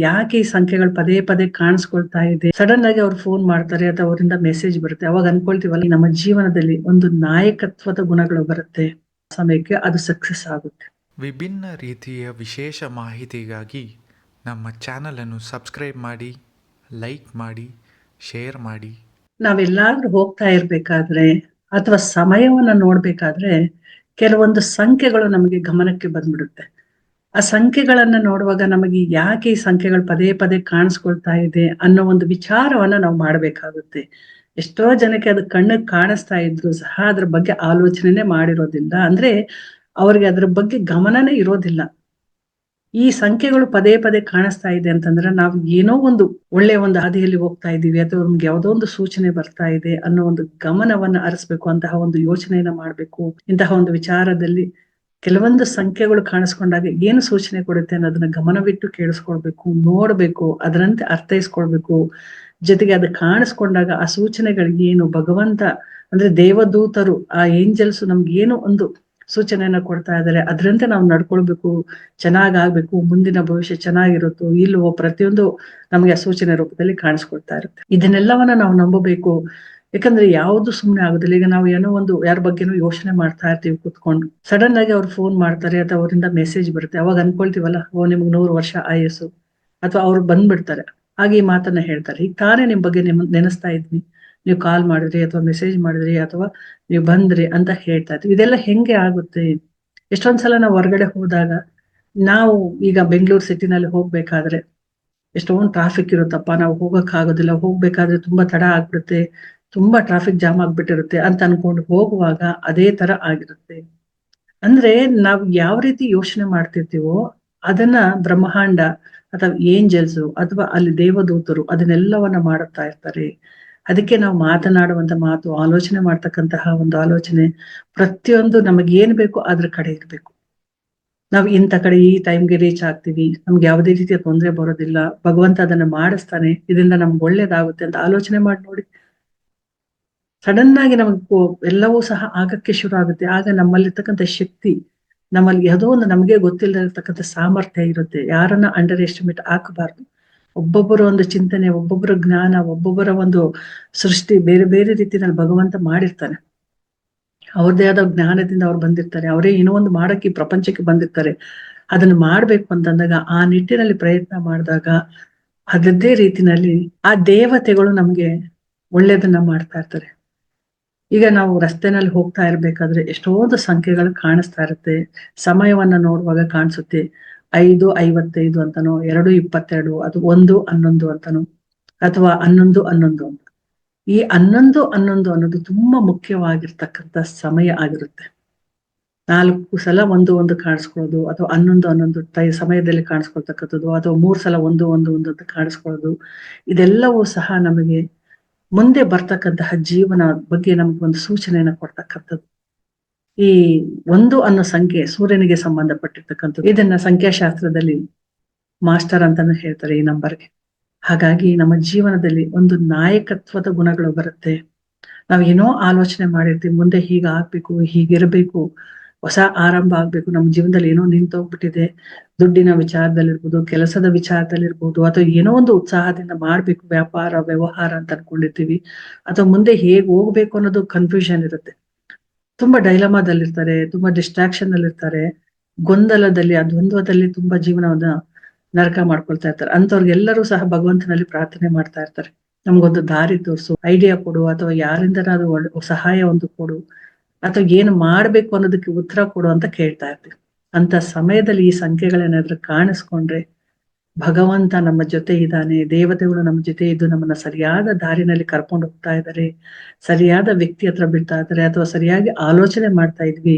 ಯಾಕೆ ಈ ಸಂಖ್ಯೆಗಳು ಪದೇ ಪದೇ ಕಾಣಿಸ್ಕೊಳ್ತಾ ಇದೆ? ಸಡನ್ ಆಗಿ ಅವ್ರು ಫೋನ್ ಮಾಡ್ತಾರೆ ಅಥವಾ ಅವರಿಂದ ಮೆಸೇಜ್ ಬರುತ್ತೆ. ಅವಾಗ ಅನ್ಕೊಳ್ತೀವಲ್ಲ ನಮ್ಮ ಜೀವನದಲ್ಲಿ ಒಂದು ನಾಯಕತ್ವದ ಗುಣಗಳು ಬರುತ್ತೆ. ಸಮಯಕ್ಕೆ ಅದು ಸಕ್ಸಸ್ ಆಗುತ್ತೆ. ವಿಭಿನ್ನ ರೀತಿಯ ವಿಶೇಷ ಮಾಹಿತಿಗಾಗಿ ನಮ್ಮ ಚಾನಲನ್ನು ಸಬ್ಸ್ಕ್ರೈಬ್ ಮಾಡಿ ಲೈಕ್ ಮಾಡಿ ಶೇರ್ ಮಾಡಿ. ನಾವೆಲ್ಲಾದ್ರೂ ಹೋಗ್ತಾ ಇರ್ಬೇಕಾದ್ರೆ ಅಥವಾ ಸಮಯವನ್ನ ನೋಡ್ಬೇಕಾದ್ರೆ ಕೆಲವೊಂದು ಸಂಖ್ಯೆಗಳು ನಮಗೆ ಗಮನಕ್ಕೆ ಬಂದ್ಬಿಡುತ್ತೆ. ಆ ಸಂಖ್ಯೆಗಳನ್ನ ನೋಡುವಾಗ ನಮಗೆ ಯಾಕೆ ಈ ಸಂಖ್ಯೆಗಳು ಪದೇ ಪದೇ ಕಾಣಿಸ್ಕೊಳ್ತಾ ಇದೆ ಅನ್ನೋ ಒಂದು ವಿಚಾರವನ್ನ ನಾವು ಮಾಡ್ಬೇಕಾಗುತ್ತೆ. ಎಷ್ಟೋ ಜನಕ್ಕೆ ಅದು ಕಣ್ಣಿಗೆ ಕಾಣಿಸ್ತಾ ಇದ್ರು ಸಹ ಅದ್ರ ಬಗ್ಗೆ ಆಲೋಚನೆನೇ ಮಾಡಿರೋದಿಲ್ಲ. ಅಂದ್ರೆ ಅವ್ರಿಗೆ ಅದ್ರ ಬಗ್ಗೆ ಗಮನನೇ ಇರೋದಿಲ್ಲ. ಈ ಸಂಖ್ಯೆಗಳು ಪದೇ ಪದೇ ಕಾಣಿಸ್ತಾ ಇದೆ ಅಂತಂದ್ರೆ ನಾವು ಏನೋ ಒಂದು ಒಳ್ಳೆಯ ಒಂದು ಹಾದಿಯಲ್ಲಿ ಹೋಗ್ತಾ ಇದ್ದೀವಿ, ಅಥವಾ ನಮ್ಗೆ ಯಾವುದೋ ಒಂದು ಸೂಚನೆ ಬರ್ತಾ ಇದೆ ಅನ್ನೋ ಒಂದು ಗಮನವನ್ನ ಹರಿಸ್ಬೇಕು, ಅಂತಹ ಒಂದು ಯೋಚನೆಯನ್ನ ಮಾಡ್ಬೇಕು. ಇಂತಹ ಒಂದು ವಿಚಾರದಲ್ಲಿ ಕೆಲವೊಂದು ಸಂಖ್ಯೆಗಳು ಕಾಣಿಸ್ಕೊಂಡಾಗ ಏನು ಸೂಚನೆ ಕೊಡುತ್ತೆ ಅನ್ನೋದನ್ನ ಗಮನವಿಟ್ಟು ಕೇಳಿಸ್ಕೊಳ್ಬೇಕು, ನೋಡ್ಬೇಕು, ಅದರಂತೆ ಅರ್ಥೈಸ್ಕೊಳ್ಬೇಕು. ಜೊತೆಗೆ ಅದು ಕಾಣಿಸ್ಕೊಂಡಾಗ ಆ ಸೂಚನೆಗಳಿಗೆ ಏನು ಭಗವಂತ, ಅಂದ್ರೆ ದೇವದೂತರು, ಆ ಏಂಜಲ್ಸ್ ನಮ್ಗೆ ಏನು ಒಂದು ಸೂಚನೆಯನ್ನ ಕೊಡ್ತಾ ಇದ್ದಾರೆ, ಅದರಂತೆ ನಾವು ನಡ್ಕೊಳ್ಬೇಕು, ಚೆನ್ನಾಗಾಗ್ಬೇಕು, ಮುಂದಿನ ಭವಿಷ್ಯ ಚೆನ್ನಾಗಿರುತ್ತೋ ಇಲ್ವೋ ಪ್ರತಿಯೊಂದು ನಮ್ಗೆ ಆ ಸೂಚನೆ ರೂಪದಲ್ಲಿ ಕಾಣಿಸ್ಕೊಡ್ತಾ ಇರುತ್ತೆ. ಇದನ್ನೆಲ್ಲವನ್ನ ನಾವು ನಂಬಬೇಕು. ಯಾಕಂದ್ರೆ ಯಾವುದು ಸುಮ್ಮನೆ ಆಗುದಿಲ್ಲ. ಈಗ ನಾವು ಏನೋ ಒಂದು ಯಾರ ಬಗ್ಗೆನೋ ಯೋಚನೆ ಮಾಡ್ತಾ ಇರ್ತೀವಿ ಕುತ್ಕೊಂಡು. ಸಡನ್ ಆಗಿ ಅವ್ರು ಫೋನ್ ಮಾಡ್ತಾರೆ ಅಥವಾ ಅವರಿಂದ ಮೆಸೇಜ್ ಬರುತ್ತೆ. ಅವಾಗ ಅನ್ಕೊಳ್ತೀವಲ್ಲ, ಓ, ನಿಮ್ಗೆ ನೂರು ವರ್ಷ ಆಯಸ್ಸು. ಅಥವಾ ಅವ್ರು ಬಂದ್ಬಿಡ್ತಾರೆ. ಹಾಗೆ ಈ ಮಾತನ್ನ ಹೇಳ್ತಾರೆ. ಈಗ ತಾನೇ ನಿಮ್ ಬಗ್ಗೆ ನಿಮ್, ನೆನೆಸ್ತಾ ಇದ್ವಿ ನೀವು ಕಾಲ್ ಮಾಡಿದ್ರಿ ಅಥವಾ ಮೆಸೇಜ್ ಮಾಡಿದ್ರಿ ಅಥವಾ ನೀವು ಬಂದ್ರಿ ಅಂತ ಹೇಳ್ತಾ ಇದ್ವಿ. ಇದೆಲ್ಲ ಹೆಂಗೆ ಆಗುತ್ತೆ? ಎಷ್ಟೊಂದ್ಸಲ ನಾವು ಹೊರಗಡೆ ಹೋದಾಗ, ನಾವು ಈಗ ಬೆಂಗಳೂರು ಸಿಟಿನಲ್ಲಿ ಹೋಗ್ಬೇಕಾದ್ರೆ, ಎಷ್ಟೊಂದು ಟ್ರಾಫಿಕ್ ಇರುತ್ತಪ್ಪ. ನಾವು ಹೋಗಕ್ ಆಗೋದಿಲ್ಲ ಹೋಗ್ಬೇಕಾದ್ರೆ ತುಂಬಾ ತಡ ಆಗ್ಬಿಡುತ್ತೆ. ತುಂಬಾ ಟ್ರಾಫಿಕ್ ಜಾಮ್ ಆಗ್ಬಿಟ್ಟಿರುತ್ತೆ ಅಂತ ಅನ್ಕೊಂಡು ಹೋಗುವಾಗ ಅದೇ ತರ ಆಗಿರುತ್ತೆ. ಅಂದ್ರೆ ನಾವು ಯಾವ ರೀತಿ ಯೋಚನೆ ಮಾಡ್ತಿರ್ತೀವೋ ಅದನ್ನ ಬ್ರಹ್ಮಾಂಡ ಅಥವಾ ಏಂಜಲ್ಸ್ ಅಥವಾ ಅಲ್ಲಿ ದೇವದೂತರು ಅದನ್ನೆಲ್ಲವನ್ನ ಮಾಡುತ್ತಾ ಇರ್ತಾರೆ. ಅದಕ್ಕೆ ನಾವು ಮಾತನಾಡುವಂತ ಮಾತು, ಆಲೋಚನೆ ಮಾಡ್ತಕ್ಕಂತಹ ಒಂದು ಆಲೋಚನೆ ಪ್ರತಿಯೊಂದು ನಮಗೆ ಏನ್ ಬೇಕು ಅದ್ರ ಕಡೆ ಇರ್ಬೇಕು. ನಾವು ಇಂಥ ಕಡೆ ಈ ಟೈಮ್ಗೆ ರೀಚ್ ಆಗ್ತೀವಿ, ನಮ್ಗೆ ಯಾವುದೇ ರೀತಿಯ ತೊಂದರೆ ಬರೋದಿಲ್ಲ, ಭಗವಂತ ಅದನ್ನ ಮಾಡಿಸ್ತಾನೆ, ಇದರಿಂದ ನಮ್ಗೆ ಒಳ್ಳೇದಾಗುತ್ತೆ ಅಂತ ಆಲೋಚನೆ ಮಾಡಿ ನೋಡಿ ಸಡನ್ ಆಗಿ ನಮಗೆ ಎಲ್ಲವೂ ಸಹ ಆಗಕ್ಕೆ ಶುರು ಆಗುತ್ತೆ. ಆಗ ನಮ್ಮಲ್ಲಿರ್ತಕ್ಕಂಥ ಶಕ್ತಿ, ನಮ್ಮಲ್ಲಿ ಯಾವುದೋ ಒಂದು ನಮಗೆ ಗೊತ್ತಿಲ್ಲದಿರತಕ್ಕಂಥ ಸಾಮರ್ಥ್ಯ ಇರುತ್ತೆ. ಯಾರನ್ನ ಅಂಡರ್ ಎಸ್ಟಿಮೇಟ್ ಹಾಕಬಾರ್ದು. ಒಬ್ಬೊಬ್ಬರ ಒಂದು ಚಿಂತನೆ, ಒಬ್ಬೊಬ್ಬರ ಜ್ಞಾನ, ಒಬ್ಬೊಬ್ಬರ ಒಂದು ಸೃಷ್ಟಿ ಬೇರೆ ಬೇರೆ ರೀತಿಯಲ್ಲಿ ಭಗವಂತ ಮಾಡಿರ್ತಾನೆ. ಅವ್ರದೇ ಆದ ಜ್ಞಾನದಿಂದ ಅವ್ರು ಬಂದಿರ್ತಾರೆ. ಅವರೇ ಏನೋ ಒಂದು ಮಾಡಕ್ಕೆ ಪ್ರಪಂಚಕ್ಕೆ ಬಂದಿರ್ತಾರೆ. ಅದನ್ನ ಮಾಡ್ಬೇಕು ಅಂತಂದಾಗ, ಆ ನಿಟ್ಟಿನಲ್ಲಿ ಪ್ರಯತ್ನ ಮಾಡಿದಾಗ, ಅದರದ್ದೇ ರೀತಿನಲ್ಲಿ ಆ ದೇವತೆಗಳು ನಮ್ಗೆ ಒಳ್ಳೇದನ್ನ ಮಾಡ್ತಾ ಇರ್ತಾರೆ. ಈಗ ನಾವು ರಸ್ತೆನಲ್ಲಿ ಹೋಗ್ತಾ ಇರ್ಬೇಕಾದ್ರೆ ಎಷ್ಟೊಂದು ಸಂಖ್ಯೆಗಳು ಕಾಣಿಸ್ತಾ ಇರುತ್ತೆ. ಸಮಯವನ್ನ ನೋಡುವಾಗ ಕಾಣಿಸುತ್ತೆ. ಐದು, ಐವತ್ತೈದು ಅಂತನೋ, ಎರಡು, ಇಪ್ಪತ್ತೆರಡು, ಅದು ಒಂದು, ಹನ್ನೊಂದು ಅಂತನೋ, ಅಥವಾ ಹನ್ನೊಂದು ಹನ್ನೊಂದು ಅಂತ. ಈ ಹನ್ನೊಂದು ಹನ್ನೊಂದು ಅನ್ನೋದು ತುಂಬಾ ಮುಖ್ಯವಾಗಿರ್ತಕ್ಕಂಥ ಸಮಯ ಆಗಿರುತ್ತೆ. ನಾಲ್ಕು ಸಲ ಒಂದು ಒಂದು ಕಾಣಿಸ್ಕೊಳ್ಳೋದು, ಅಥವಾ ಹನ್ನೊಂದು ಹನ್ನೊಂದು ಟೈ ಸಮಯದಲ್ಲಿ ಕಾಣಿಸ್ಕೊಳ್ತಕ್ಕಂಥದ್ದು, ಅಥವಾ ಮೂರ್ ಸಲ ಒಂದು ಒಂದು ಒಂದು ಅಂತ ಕಾಣಿಸ್ಕೊಳ್ಳೋದು, ಇದೆಲ್ಲವೂ ಸಹ ನಮಗೆ ಮುಂದೆ ಬರ್ತಕ್ಕಂತಹ ಜೀವನ ಬಗ್ಗೆ ನಮ್ಗೆ ಒಂದು ಸೂಚನೆಯನ್ನ ಕೊಡ್ತಕ್ಕಂಥದ್ದು. ಈ ಒಂದು ಅನ್ನೋ ಸಂಖ್ಯೆ ಸೂರ್ಯನಿಗೆ ಸಂಬಂಧಪಟ್ಟಿರ್ತಕ್ಕಂಥದ್ದು. ಇದನ್ನ ಸಂಖ್ಯಾಶಾಸ್ತ್ರದಲ್ಲಿ ಮಾಸ್ಟರ್ ಅಂತಾನು ಹೇಳ್ತಾರೆ ಈ ನಂಬರ್ಗೆ. ಹಾಗಾಗಿ ನಮ್ಮ ಜೀವನದಲ್ಲಿ ಒಂದು ನಾಯಕತ್ವದ ಗುಣಗಳು ಬರುತ್ತೆ. ಏನೋ ಆಲೋಚನೆ ಮಾಡಿರ್ತೀವಿ, ಮುಂದೆ ಹೀಗಾಗ್ಬೇಕು ಹೀಗಿರ್ಬೇಕು ಹೊಸ ಆರಂಭ ಆಗ್ಬೇಕು. ನಮ್ಮ ಜೀವನದಲ್ಲಿ ಏನೋ ನಿಂತೋಗ್ಬಿಟ್ಟಿದೆ. ದುಡ್ಡಿನ ವಿಚಾರದಲ್ಲಿರ್ಬೋದು, ಕೆಲಸದ ವಿಚಾರದಲ್ಲಿರ್ಬೋದು, ಅಥವಾ ಏನೋ ಒಂದು ಉತ್ಸಾಹದಿಂದ ಮಾಡ್ಬೇಕು. ವ್ಯಾಪಾರ, ವ್ಯವಹಾರ ಅಂತ ಅನ್ಕೊಂಡಿರ್ತೀವಿ. ಅಥವಾ ಮುಂದೆ ಹೇಗ್ ಹೋಗ್ಬೇಕು ಅನ್ನೋದು ಕನ್ಫ್ಯೂಷನ್ ಇರುತ್ತೆ. ತುಂಬಾ ಡೈಲಮಾದಲ್ಲಿರ್ತಾರೆ ತುಂಬಾ ಡಿಸ್ಟ್ರಾಕ್ಷನ್ ಅಲ್ಲಿ ಇರ್ತಾರೆ ಗೊಂದಲದಲ್ಲಿ ಆ ದ್ವಂದ್ವದಲ್ಲಿ ತುಂಬಾ ಜೀವನವನ್ನ ನರಕ ಮಾಡ್ಕೊಳ್ತಾ ಇರ್ತಾರೆ. ಅಂತವ್ರಿಗೆಲ್ಲರೂ ಸಹ ಭಗವಂತನಲ್ಲಿ ಪ್ರಾರ್ಥನೆ ಮಾಡ್ತಾ ಇರ್ತಾರೆ. ನಮ್ಗೊಂದು ದಾರಿ ತೋರಿಸು ಐಡಿಯಾ ಕೊಡು, ಅಥವಾ ಯಾರಿಂದನಾದ್ರೂ ಸಹಾಯ ಒಂದು ಕೊಡು. ಅಥವಾ ಏನು ಮಾಡ್ಬೇಕು ಅನ್ನೋದಕ್ಕೆ ಉತ್ತರ ಕೊಡು ಅಂತ ಕೇಳ್ತಾ ಇರ್ತೀವಿ. ಅಂತ ಸಮಯದಲ್ಲಿ ಈ ಸಂಖ್ಯೆಗಳೇನಾದ್ರೂ ಕಾಣಿಸ್ಕೊಂಡ್ರೆ ಭಗವಂತ ನಮ್ಮ ಜೊತೆ ಇದ್ದಾನೆ, ದೇವತೆಗಳು ನಮ್ಮ ಜೊತೆ ಇದ್ದು ನಮ್ಮನ್ನ ಸರಿಯಾದ ದಾರಿನಲ್ಲಿ ಕರ್ಕೊಂಡು ಹೋಗ್ತಾ ಇದ್ದಾರೆ, ಸರಿಯಾದ ವ್ಯಕ್ತಿ ಹತ್ರ ಬಿಡ್ತಾ ಇದ್ದಾರೆ, ಅಥವಾ ಸರಿಯಾಗಿ ಆಲೋಚನೆ ಮಾಡ್ತಾ ಇದ್ವಿ,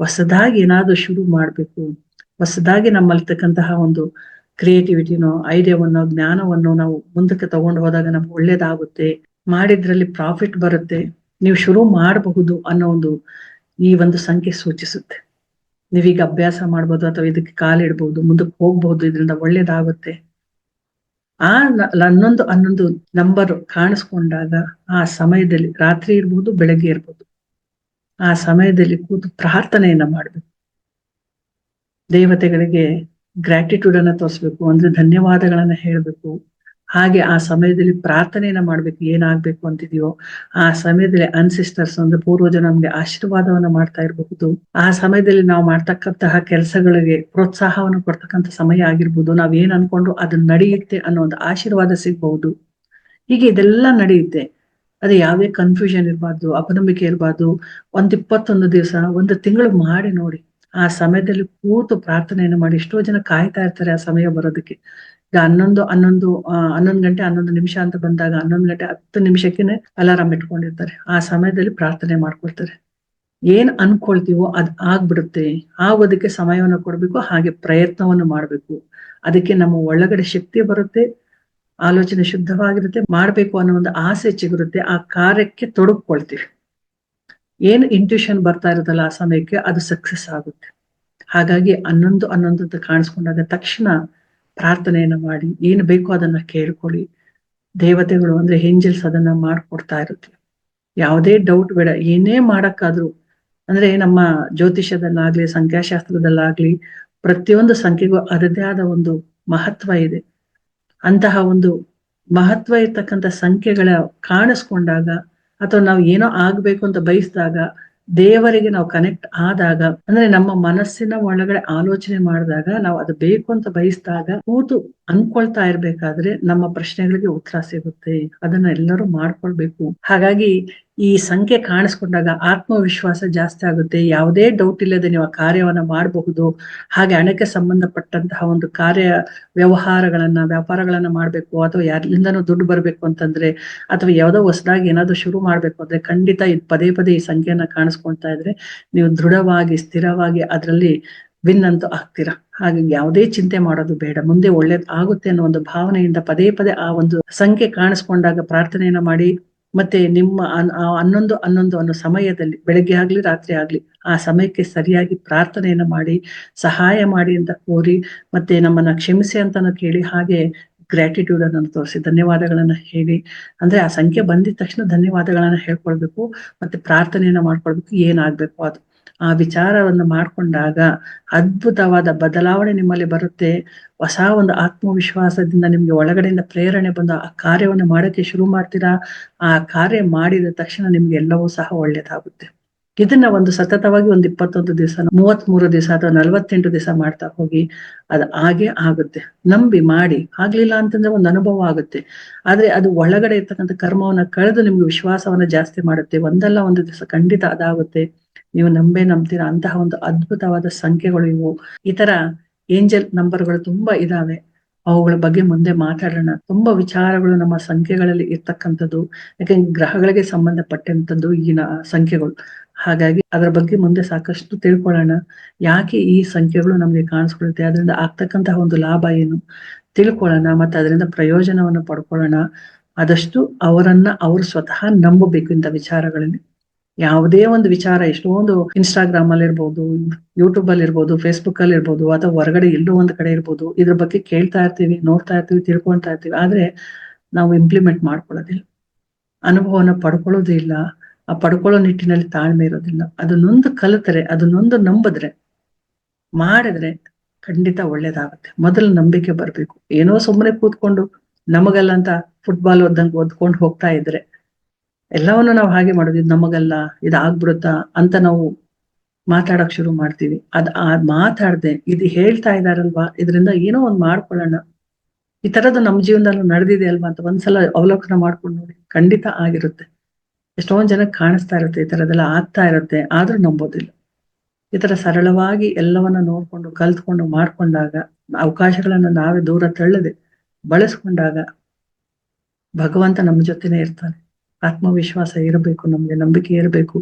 ಹೊಸದಾಗಿ ಏನಾದ್ರೂ ಶುರು ಮಾಡ್ಬೇಕು, ಹೊಸದಾಗಿ ನಮ್ಮಲ್ಲಿರ್ತಕ್ಕಂತಹ ಒಂದು ಕ್ರಿಯೇಟಿವಿಟಿನೋ, ಐಡಿಯಾವನ್ನೋ, ಜ್ಞಾನವನ್ನು ನಾವು ಮುಂದಕ್ಕೆ ತಗೊಂಡು ಹೋದಾಗ ನಮ್ಗೆ ಒಳ್ಳೇದಾಗುತ್ತೆ, ಮಾಡಿದ್ರಲ್ಲಿ ಪ್ರಾಫಿಟ್ ಬರುತ್ತೆ ನೀವು ಶುರು ಮಾಡಬಹುದು ಅನ್ನೋ ಒಂದು ಈ ಒಂದು ಸಂಖ್ಯೆ ಸೂಚಿಸುತ್ತೆ. ನೀವೀಗ ಅಭ್ಯಾಸ ಮಾಡ್ಬೋದು ಅಥವಾ ಇದಕ್ಕೆ ಕಾಲಿಡ್ಬಹುದು ಮುಂದಕ್ಕೆ ಹೋಗ್ಬಹುದು ಇದರಿಂದ ಒಳ್ಳೇದಾಗುತ್ತೆ. ಆ ಹನ್ನೊಂದು ಹನ್ನೊಂದು ನಂಬರ್ ಕಾಣಿಸ್ಕೊಂಡಾಗ ಆ ಸಮಯದಲ್ಲಿ, ರಾತ್ರಿ ಇರ್ಬೋದು, ಬೆಳಗ್ಗೆ ಇರ್ಬೋದು, ಆ ಸಮಯದಲ್ಲಿ ಕೂತು ಪ್ರಾರ್ಥನೆಯನ್ನ ಮಾಡ್ಬೇಕು. ದೇವತೆಗಳಿಗೆ ಗ್ರಾಟಿಟ್ಯೂಡ್ ಅನ್ನ ತೋರಿಸ್ಬೇಕು, ಅಂದ್ರೆ ಧನ್ಯವಾದಗಳನ್ನ ಹೇಳ್ಬೇಕು. ಹಾಗೆ ಆ ಸಮಯದಲ್ಲಿ ಪ್ರಾರ್ಥನೆಯನ್ನ ಮಾಡ್ಬೇಕು, ಏನಾಗ್ಬೇಕು ಅಂತಿದೆಯೋ, ಆ ಸಮಯದಲ್ಲಿ ಅನ್ಸಿಸ್ಟರ್ಸ್ ಅಂದ್ರೆ ಪೂರ್ವಜ ನಮ್ಗೆ ಆಶೀರ್ವಾದವನ್ನ ಮಾಡ್ತಾ ಇರಬಹುದು. ಆ ಸಮಯದಲ್ಲಿ ನಾವು ಮಾಡ್ತಕ್ಕಂತಹ ಕೆಲಸಗಳಿಗೆ ಪ್ರೋತ್ಸಾಹವನ್ನು ಕೊಡ್ತಕ್ಕಂತ ಸಮಯ ಆಗಿರ್ಬೋದು. ನಾವ್ ಏನ್ ಅನ್ಕೊಂಡ್ರು ಅದು ನಡೆಯುತ್ತೆ ಅನ್ನೋ ಒಂದು ಆಶೀರ್ವಾದ ಸಿಗ್ಬಹುದು. ಹೀಗೆ ಇದೆಲ್ಲ ನಡೆಯುತ್ತೆ ಅದು ಯಾವುದೇ ಕನ್ಫ್ಯೂಷನ್ ಇರಬಾರ್ದು, ಅಪನಂಬಿಕೆ ಇರಬಾರ್ದು. ಒಂದ್ ಇಪ್ಪತ್ತೊಂದು ದಿವಸ, ಒಂದು ತಿಂಗಳು ಮಾಡಿ ನೋಡಿ. ಆ ಸಮಯದಲ್ಲಿ ಕೂತು ಪ್ರಾರ್ಥನೆಯನ್ನು ಮಾಡಿ. ಎಷ್ಟೋ ಜನ ಕಾಯ್ತಾ ಇರ್ತಾರೆ ಆ ಸಮಯ ಬರೋದಕ್ಕೆ. ಈಗ ಹನ್ನೊಂದು ಹನ್ನೊಂದು ಹನ್ನೊಂದು ಗಂಟೆ, ಹನ್ನೊಂದು ನಿಮಿಷ ಅಂತ ಬಂದಾಗ ಹನ್ನೊಂದು ಗಂಟೆ, ಹತ್ತು ನಿಮಿಷಕ್ಕೆ ಅಲಾರಾಮ್ ಇಟ್ಕೊಂಡಿರ್ತಾರೆ. ಆ ಸಮಯದಲ್ಲಿ ಪ್ರಾರ್ಥನೆ ಮಾಡ್ಕೊಳ್ತಾರೆ. ಏನ್ ಅನ್ಕೊಳ್ತೀವೋ ಅದ್ ಆಗ್ಬಿಡುತ್ತೆ. ಆಗೋದಕ್ಕೆ ಸಮಯವನ್ನು ಕೊಡ್ಬೇಕು, ಹಾಗೆ ಪ್ರಯತ್ನವನ್ನು ಮಾಡ್ಬೇಕು. ಅದಕ್ಕೆ ನಮ್ಮ ಒಳಗಡೆ ಶಕ್ತಿ ಬರುತ್ತೆ, ಆಲೋಚನೆ ಶುದ್ಧವಾಗಿರುತ್ತೆ, ಮಾಡ್ಬೇಕು ಅನ್ನೋ ಒಂದು ಆಸೆ ಚಿಗುರುತ್ತೆ, ಆ ಕಾರ್ಯಕ್ಕೆ ತೊಡಕೊಳ್ತೀವಿ ಏನು ಇಂಟ್ಯೂಷನ್ ಬರ್ತಾ ಇರೋದಲ್ಲ ಆ ಸಮಯಕ್ಕೆ ಅದು ಸಕ್ಸಸ್ ಆಗುತ್ತೆ. ಹಾಗಾಗಿ ಹನ್ನೊಂದು ಹನ್ನೊಂದು ಅಂತ ಕಾಣಿಸ್ಕೊಂಡಾಗ ತಕ್ಷಣ ಪ್ರಾರ್ಥನೆಯನ್ನ ಮಾಡಿ, ಏನು ಬೇಕೋ ಅದನ್ನ ಕೇಳ್ಕೊಳ್ಳಿ. ದೇವತೆಗಳು ಅಂದ್ರೆ ಹೆಂಜಲ್ಸ್ ಅದನ್ನ ಮಾಡ್ಕೊಡ್ತಾ ಇರುತ್ತೆ. ಯಾವುದೇ ಡೌಟ್ ಬೇಡ, ಏನೇ ಮಾಡಕ್ಕಾದ್ರೂ. ಅಂದ್ರೆ ನಮ್ಮ ಜ್ಯೋತಿಷ್ಯದಲ್ಲಾಗ್ಲಿ, ಸಂಖ್ಯಾಶಾಸ್ತ್ರದಲ್ಲಾಗ್ಲಿ, ಪ್ರತಿಯೊಂದು ಸಂಖ್ಯೆಗೂ ಅದರದೇ ಆದ ಒಂದು ಮಹತ್ವ ಇದೆ. ಅಂತಹ ಒಂದು ಮಹತ್ವ ಇರ್ತಕ್ಕಂಥ ಸಂಖ್ಯೆಗಳ ಕಾಣಿಸ್ಕೊಂಡಾಗ, ಅಥವಾ ನಾವು ಏನೋ ಆಗ್ಬೇಕು ಅಂತ ಬಯಸಿದಾಗ ದೇವರಿಗೆ ನಾವು ಕನೆಕ್ಟ್ ಆದಾಗ, ಅಂದ್ರೆ ನಮ್ಮ ಮನಸ್ಸಿನ ಒಳಗಡೆ ಆಲೋಚನೆ ಮಾಡಿದಾಗ, ನಾವು ಅದು ಬೇಕು ಅಂತ ಬಯಸಿದಾಗ, ಕೂತು ಅನ್ಕೊಳ್ತಾ ಇರ್ಬೇಕಾದ್ರೆ ನಮ್ಮ ಪ್ರಶ್ನೆಗಳಿಗೆ ಉತ್ತರ ಸಿಗುತ್ತೆ. ಅದನ್ನ ಎಲ್ಲರೂ ಮಾಡ್ಕೊಳ್ಬೇಕು. ಹಾಗಾಗಿ ಈ ಸಂಖ್ಯೆ ಕಾಣಿಸ್ಕೊಂಡಾಗ ಆತ್ಮವಿಶ್ವಾಸ ಜಾಸ್ತಿ ಆಗುತ್ತೆ. ಯಾವುದೇ ಡೌಟ್ ಇಲ್ಲದೆ ನೀವು ಆ ಕಾರ್ಯವನ್ನ ಮಾಡಬಹುದು. ಹಾಗೆ ಹಣಕ್ಕೆ ಸಂಬಂಧಪಟ್ಟಂತಹ ಒಂದು ಕಾರ್ಯ ವ್ಯವಹಾರಗಳನ್ನ, ವ್ಯಾಪಾರಗಳನ್ನ ಮಾಡಬೇಕು, ಅಥವಾ ಯಾರಿಂದನೂ ದುಡ್ಡು ಬರಬೇಕು ಅಂತಂದ್ರೆ, ಅಥವಾ ಯಾವುದೋ ಹೊಸದಾಗಿ ಏನಾದರೂ ಶುರು ಮಾಡಬೇಕು ಅಂದ್ರೆ ಖಂಡಿತ ಇದು ಪದೇ ಪದೇ ಈ ಸಂಖ್ಯೆಯನ್ನ ಕಾಣಿಸ್ಕೊಳ್ತಾ ಇದ್ರೆ ನೀವು ದೃಢವಾಗಿ, ಸ್ಥಿರವಾಗಿ ಅದರಲ್ಲಿ ವಿನ್ ಅಂತೂ ಆಗ್ತೀರಾ. ಹಾಗೆ ಯಾವುದೇ ಚಿಂತೆ ಮಾಡೋದು ಬೇಡ. ಮುಂದೆ ಒಳ್ಳೇದ್ ಆಗುತ್ತೆ ಅನ್ನೋ ಒಂದು ಭಾವನೆಯಿಂದ ಪದೇ ಪದೇ ಆ ಒಂದು ಸಂಖ್ಯೆ ಕಾಣಿಸ್ಕೊಂಡಾಗ ಪ್ರಾರ್ಥನೆಯನ್ನ ಮಾಡಿ ಮತ್ತೆ ನಿಮ್ಮ ಹನ್ನೊಂದು ಹನ್ನೊಂದು ಅನ್ನೋ ಸಮಯದಲ್ಲಿ, ಬೆಳಗ್ಗೆ ಆಗ್ಲಿ, ರಾತ್ರಿ ಆಗ್ಲಿ, ಆ ಸಮಯಕ್ಕೆ ಸರಿಯಾಗಿ ಪ್ರಾರ್ಥನೆಯನ್ನ ಮಾಡಿ, ಸಹಾಯ ಮಾಡಿ ಅಂತ ಕೋರಿ, ಮತ್ತೆ ನಮ್ಮನ್ನ ಕ್ಷಮಿಸಿ ಅಂತಾನು ಕೇಳಿ ಹಾಗೆ ಗ್ರಾಟಿಟ್ಯೂಡ್ ಅನ್ನು ತೋರಿಸಿ, ಧನ್ಯವಾದಗಳನ್ನ ಹೇಳಿ. ಅಂದ್ರೆ ಆ ಸಂಖ್ಯೆ ಬಂದಿದ ತಕ್ಷಣ ಧನ್ಯವಾದಗಳನ್ನ ಹೇಳ್ಕೊಳ್ಬೇಕು, ಮತ್ತೆ ಪ್ರಾರ್ಥನೆಯನ್ನ ಮಾಡ್ಕೊಳ್ಬೇಕು, ಏನಾಗ್ಬೇಕು ಅದು. ಆ ವಿಚಾರವನ್ನು ಮಾಡಿಕೊಂಡಾಗ ಅದ್ಭುತವಾದ ಬದಲಾವಣೆ ನಿಮ್ಮಲ್ಲಿ ಬರುತ್ತೆ. ಹೊಸ ಒಂದು ಆತ್ಮವಿಶ್ವಾಸದಿಂದ ನಿಮ್ಗೆ ಒಳಗಡೆಯಿಂದ ಪ್ರೇರಣೆ ಬಂದು ಆ ಕಾರ್ಯವನ್ನು ಮಾಡಕ್ಕೆ ಶುರು ಮಾಡ್ತೀರಾ? ಆ ಕಾರ್ಯ ಮಾಡಿದ ತಕ್ಷಣ ನಿಮ್ಗೆ ಎಲ್ಲವೂ ಸಹ ಒಳ್ಳೇದಾಗುತ್ತೆ. ಇದನ್ನ ಒಂದು ಸತತವಾಗಿ ಒಂದು ಇಪ್ಪತ್ತೊಂದು ದಿವಸ ಮೂವತ್ತ್ ಮೂರು ದಿವಸ ಅಥವಾ ನಲವತ್ತೆಂಟು ದಿವಸ ಮಾಡ್ತಾ ಹೋಗಿ ಅದು ಹಾಗೆ ಆಗುತ್ತೆ. ನಂಬಿ ಮಾಡಿ ಆಗ್ಲಿಲ್ಲ ಅಂತಂದ್ರೆ ಒಂದು ಅನುಭವ ಆಗುತ್ತೆ. ಆದ್ರೆ ಅದು ಒಳಗಡೆ ಇರ್ತಕ್ಕಂಥ ಕರ್ಮವನ್ನ ಕಳೆದು ನಿಮ್ಗೆ ವಿಶ್ವಾಸವನ್ನ ಜಾಸ್ತಿ ಮಾಡುತ್ತೆ. ಒಂದಲ್ಲ ಒಂದು ದಿವಸ ಖಂಡಿತ ಅದಾಗುತ್ತೆ. ನೀವು ನಂಬೇ ನಂಬ್ತೀರಾ? ಅಂತಹ ಒಂದು ಅದ್ಭುತವಾದ ಸಂಖ್ಯೆಗಳು ಇವು. ಈ ತರ ಏಂಜಲ್ ನಂಬರ್ಗಳು ತುಂಬಾ ಇದಾವೆ. ಅವುಗಳ ಬಗ್ಗೆ ಮುಂದೆ ಮಾತಾಡೋಣ. ತುಂಬಾ ವಿಚಾರಗಳು ನಮ್ಮ ಸಂಖ್ಯೆಗಳಲ್ಲಿ ಇರ್ತಕ್ಕಂಥದ್ದು. ಯಾಕೆ ಗ್ರಹಗಳಿಗೆ ಸಂಬಂಧಪಟ್ಟಂತದ್ದು ಈಗಿನ ಸಂಖ್ಯೆಗಳು. ಹಾಗಾಗಿ ಅದರ ಬಗ್ಗೆ ಮುಂದೆ ಸಾಕಷ್ಟು ತಿಳ್ಕೊಳ್ಳೋಣ. ಯಾಕೆ ಈ ಸಂಖ್ಯೆಗಳು ನಮ್ಗೆ ಕಾಣಿಸ್ಕೊಳುತ್ತೆ? ಅದರಿಂದ ಆಗ್ತಕ್ಕಂತಹ ಒಂದು ಲಾಭ ಏನು? ತಿಳ್ಕೊಳ್ಳೋಣ ಮತ್ತೆ ಅದರಿಂದ ಪ್ರಯೋಜನವನ್ನು ಪಡ್ಕೊಳ್ಳೋಣ. ಆದಷ್ಟು ಅವರನ್ನ ಅವರು ಸ್ವತಃ ನಂಬಬೇಕು ಇಂಥ ವಿಚಾರಗಳಲ್ಲಿ. ಯಾವುದೇ ಒಂದು ವಿಚಾರ ಎಷ್ಟೊಂದು ಇನ್ಸ್ಟಾಗ್ರಾಮ್ ಅಲ್ಲಿ ಇರ್ಬೋದು ಯೂಟ್ಯೂಬ್ ಅಲ್ಲಿ ಇರ್ಬೋದು ಫೇಸ್ಬುಕ್ ಅಲ್ಲಿ ಇರ್ಬೋದು, ಅಥವಾ ಹೊರಗಡೆ ಎಲ್ಲೋ ಒಂದ್ ಕಡೆ ಇರ್ಬೋದು, ಇದ್ರ ಬಗ್ಗೆ ಕೇಳ್ತಾ ಇರ್ತೀವಿ, ನೋಡ್ತಾ ಇರ್ತೀವಿ, ತಿಳ್ಕೊಳ್ತಾ ಇರ್ತೀವಿ. ಆದ್ರೆ ನಾವು ಇಂಪ್ಲಿಮೆಂಟ್ ಮಾಡ್ಕೊಳ್ಳೋದಿಲ್ಲ. ಅನುಭವನ ಪಡ್ಕೊಳ್ಳೋದು ಇಲ್ಲ. ಆ ಪಡ್ಕೊಳ್ಳೋ ನಿಟ್ಟಿನಲ್ಲಿ ತಾಳ್ಮೆ ಇರೋದಿಲ್ಲ. ಅದನ್ನೊಂದು ನೊಂದು ಕಲಿತರೆ ಅದನ್ನೊಂದು ನೊಂದು ನಂಬಿದ್ರೆ, ಮಾಡಿದ್ರೆ ಖಂಡಿತ ಒಳ್ಳೇದಾಗುತ್ತೆ. ಮೊದಲು ನಂಬಿಕೆ ಬರ್ಬೇಕು. ಏನೋ ಸುಮ್ಮನೆ ಕೂತ್ಕೊಂಡು ನಮಗಲ್ಲ ಅಂತ ಫುಟ್ಬಾಲ್ ಓದಂಗ್ ಓದ್ಕೊಂಡು ಹೋಗ್ತಾ ಇದ್ರೆ ಎಲ್ಲವನ್ನು ನಾವು ಹಾಗೆ ಮಾಡೋದು, ಇದು ನಮಗಲ್ಲ, ಇದು ಅಂತ ನಾವು ಮಾತಾಡಕ್ ಶುರು ಮಾಡ್ತೀವಿ. ಅದ್ ಆ ಮಾತಾಡ್ದೆ, ಇದು ಹೇಳ್ತಾ ಇದಾರಲ್ವಾ, ಇದರಿಂದ ಏನೋ ಒಂದ್ ಮಾಡ್ಕೊಳ್ಳೋಣ. ಈ ತರದ್ದು ನಮ್ಮ ಜೀವನದಲ್ಲೂ ನಡೆದಿದೆ ಅಲ್ವಾ ಅಂತ ಒಂದ್ಸಲ ಅವಲೋಕನ ಮಾಡ್ಕೊಂಡು ನೋಡಿ, ಖಂಡಿತ ಆಗಿರುತ್ತೆ. ಎಷ್ಟೊಂದ್ ಜನಕ್ಕೆ ಕಾಣಿಸ್ತಾ ಇರುತ್ತೆ, ಈ ತರದೆಲ್ಲ ಆಗ್ತಾ ಇರುತ್ತೆ, ಆದ್ರೂ ನಂಬೋದಿಲ್ಲ. ಈ ತರ ಸರಳವಾಗಿ ಎಲ್ಲವನ್ನ ನೋಡ್ಕೊಂಡು, ಕಲ್ತ್ಕೊಂಡು ಮಾಡ್ಕೊಂಡಾಗ, ಅವಕಾಶಗಳನ್ನ ನಾವೇ ದೂರ ತಳ್ಳದೆ ಬಳಸ್ಕೊಂಡಾಗ ಭಗವಂತ ನಮ್ಮ ಜೊತೆನೆ ಇರ್ತಾನೆ. ಆತ್ಮವಿಶ್ವಾಸ ಇರಬೇಕು, ನಮ್ಗೆ ನಂಬಿಕೆ ಇರಬೇಕು,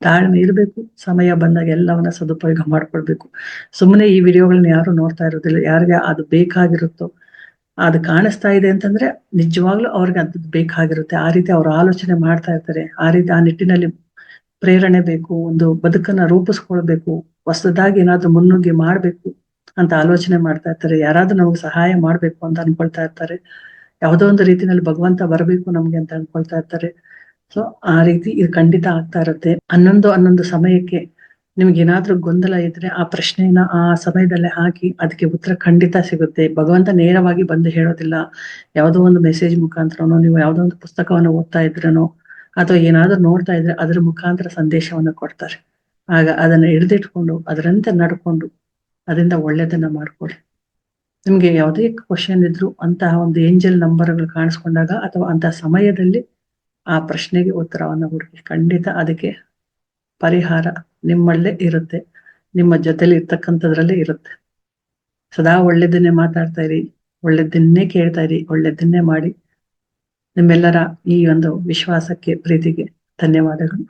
ತಾಳ್ಮೆ ಇರಬೇಕು, ಸಮಯ ಬಂದಾಗ ಎಲ್ಲವನ್ನ ಸದುಪಯೋಗ ಮಾಡ್ಕೊಳ್ಬೇಕು. ಸುಮ್ಮನೆ ಈ ವಿಡಿಯೋಗಳನ್ನ ಯಾರು ನೋಡ್ತಾ ಇರೋದಿಲ್ಲ. ಯಾರಿಗೆ ಅದು ಬೇಕಾಗಿರುತ್ತೋ, ಅದು ಕಾಣಿಸ್ತಾ ಇದೆ ಅಂತಂದ್ರೆ ನಿಜವಾಗ್ಲೂ ಅವ್ರಿಗೆ ಅದು ಬೇಕಾಗಿರುತ್ತೆ. ಆ ರೀತಿ ಅವ್ರು ಆಲೋಚನೆ ಮಾಡ್ತಾ ಇರ್ತಾರೆ. ಆ ರೀತಿ, ಆ ನಿಟ್ಟಿನಲ್ಲಿ ಪ್ರೇರಣೆ ಬೇಕು, ಒಂದು ಬದುಕನ್ನ ರೂಪಿಸ್ಕೊಳ್ಬೇಕು, ಹೊಸದಾಗಿ ಏನಾದ್ರೂ ಮುನ್ನುಗ್ಗಿ ಮಾಡ್ಬೇಕು ಅಂತ ಆಲೋಚನೆ ಮಾಡ್ತಾ ಇರ್ತಾರೆ. ಯಾರಾದ್ರೂ ನಮ್ಗೆ ಸಹಾಯ ಮಾಡ್ಬೇಕು ಅಂತ ಅನ್ಕೊಳ್ತಾ ಇರ್ತಾರೆ. ಯಾವುದೋ ಒಂದು ರೀತಿನಲ್ಲಿ ಭಗವಂತ ಬರಬೇಕು ನಮ್ಗೆ ಅಂತ ಅನ್ಕೊಳ್ತಾ ಇರ್ತಾರೆ. ಸೊ ಆ ರೀತಿ ಇದು ಖಂಡಿತ ಆಗ್ತಾ ಇರುತ್ತೆ. ಹನ್ನೊಂದು ಹನ್ನೊಂದು ಸಮಯಕ್ಕೆ ನಿಮ್ಗೆ ಏನಾದ್ರೂ ಗೊಂದಲ ಇದ್ರೆ ಆ ಪ್ರಶ್ನೆಯನ್ನ ಆ ಸಮಯದಲ್ಲೇ ಹಾಕಿ ಅದಕ್ಕೆ ಉತ್ತರ ಖಂಡಿತ ಸಿಗುತ್ತೆ. ಭಗವಂತ ನೇರವಾಗಿ ಬಂದು ಹೇಳೋದಿಲ್ಲ. ಯಾವುದೋ ಒಂದು ಮೆಸೇಜ್ ಮುಖಾಂತರನೋ, ನೀವು ಯಾವುದೋ ಒಂದು ಪುಸ್ತಕವನ್ನು ಓದ್ತಾ ಇದ್ರನೋ, ಅಥವಾ ಏನಾದ್ರೂ ನೋಡ್ತಾ ಇದ್ರೆ ಅದ್ರ ಮುಖಾಂತರ ಸಂದೇಶವನ್ನ ಕೊಡ್ತಾರೆ. ಆಗ ಅದನ್ನ ಹಿಡಿದಿಟ್ಕೊಂಡು, ಅದರಂತೆ ನಡ್ಕೊಂಡು, ಅದರಿಂದ ಒಳ್ಳೇದನ್ನ ಮಾಡ್ಕೊಳ್ಳಿ. ನಿಮ್ಗೆ ಯಾವುದೇ ಕ್ವಶನ್ ಇದ್ರು ಅಂತಹ ಒಂದು ಏಂಜಲ್ ನಂಬರ್ಗಳು ಕಾಣಿಸ್ಕೊಂಡಾಗ ಅಥವಾ ಅಂತಹ ಸಮಯದಲ್ಲಿ ಆ ಪ್ರಶ್ನೆಗೆ ಉತ್ತರವನ್ನು ಹುಡುಕಿ ಖಂಡಿತ ಅದಕ್ಕೆ ಪರಿಹಾರ ನಿಮ್ಮಲ್ಲೇ ಇರುತ್ತೆ. ನಿಮ್ಮ ಜೊತೆಲಿ ಇರ್ತಕ್ಕಂಥದ್ರಲ್ಲೇ ಇರುತ್ತೆ. ಸದಾ ಒಳ್ಳೆದನ್ನೇ ಮಾತಾಡ್ತಾ ಇರಿ, ಒಳ್ಳೇದನ್ನೇ ಕೇಳ್ತಾ ಇರಿ, ಒಳ್ಳೇದನ್ನೇ ಮಾಡಿ. ನಿಮ್ಮೆಲ್ಲರ ಈ ಒಂದು ವಿಶ್ವಾಸಕ್ಕೆ, ಪ್ರೀತಿಗೆ ಧನ್ಯವಾದಗಳು.